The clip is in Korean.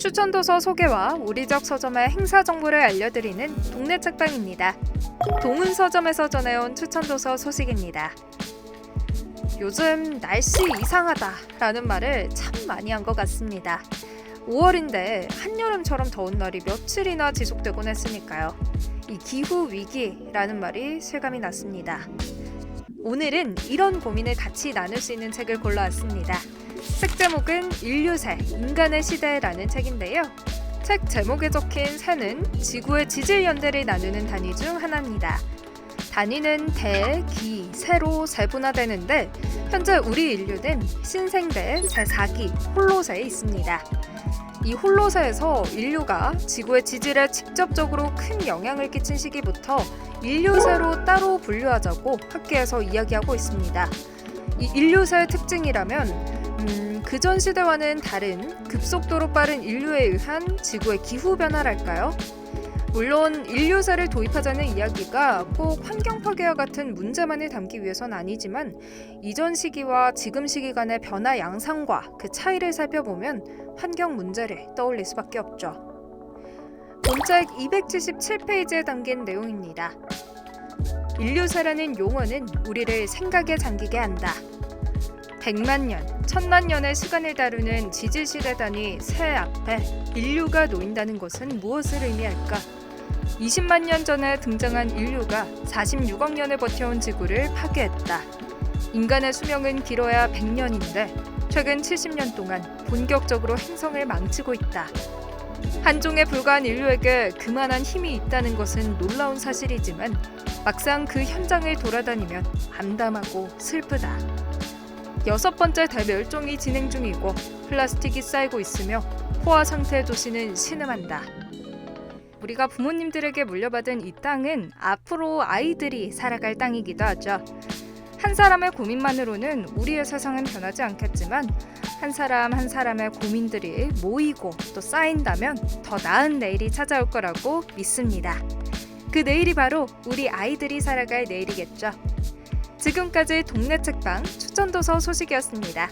추천도서 소개와 우리적 서점의 행사 정보를 알려드리는 동네 책방입니다. 동은 서점에서 전해온 추천도서 소식입니다. 요즘 날씨 이상하다라는 말을 참 많이 한 것 같습니다. 5월인데 한여름처럼 더운 날이 며칠이나 지속되곤 했으니까요. 이 기후 위기라는 말이 실감이 났습니다. 오늘은 이런 고민을 같이 나눌 수 있는 책을 골라왔습니다. 책 제목은 인류새, 인간의 시대라는 책인데요. 책 제목에 적힌 새는 지구의 지질 연대를 나누는 단위 중 하나입니다. 단위는 대, 기, 세로 세분화되는데 현재 우리 인류는 신생대 제4기 홀로새에 있습니다. 이 홀로새에서 인류가 지구의 지질에 직접적으로 큰 영향을 끼친 시기부터 인류새로 따로 분류하자고 학계에서 이야기하고 있습니다. 이 인류새의 특징이라면 음, 그전 시대와는 다른 급속도로 빠른 인류에 의한 지구의 기후 변화랄까요? 물론 인류사를 도입하자는 이야기가 꼭 환경 파괴와 같은 문제만을 담기 위해선 아니지만 이전 시기와 지금 시기 간의 변화 양상과 그 차이를 살펴보면 환경 문제를 떠올릴 수밖에 없죠. 본책 277페이지에 담긴 내용입니다. 인류사라는 용어는 우리를 생각에 잠기게 한다. 100만 년, 천만 년의 시간을 다루는 지질 시대 단위 새 앞에 인류가 놓인다는 것은 무엇을 의미할까? 20만 년 전에 등장한 인류가 46억 년을 버텨온 지구를 파괴했다. 인간의 수명은 길어야 100년인데 최근 70년 동안 본격적으로 행성을 망치고 있다. 한 종에 불과한 인류에게 그만한 힘이 있다는 것은 놀라운 사실이지만 막상 그 현장을 돌아다니면 암담하고 슬프다. 여섯 번째 대멸종이 진행 중이고 플라스틱이 쌓이고 있으며 포화 상태의 도시는 신음한다. 우리가 부모님들에게 물려받은 이 땅은 앞으로 아이들이 살아갈 땅이기도 하죠. 한 사람의 고민만으로는 우리의 세상은 변하지 않겠지만 한 사람 한 사람의 고민들이 모이고 또 쌓인다면 더 나은 내일이 찾아올 거라고 믿습니다. 그 내일이 바로 우리 아이들이 살아갈 내일이겠죠. 지금까지 동네 책방 추천도서 소식이었습니다.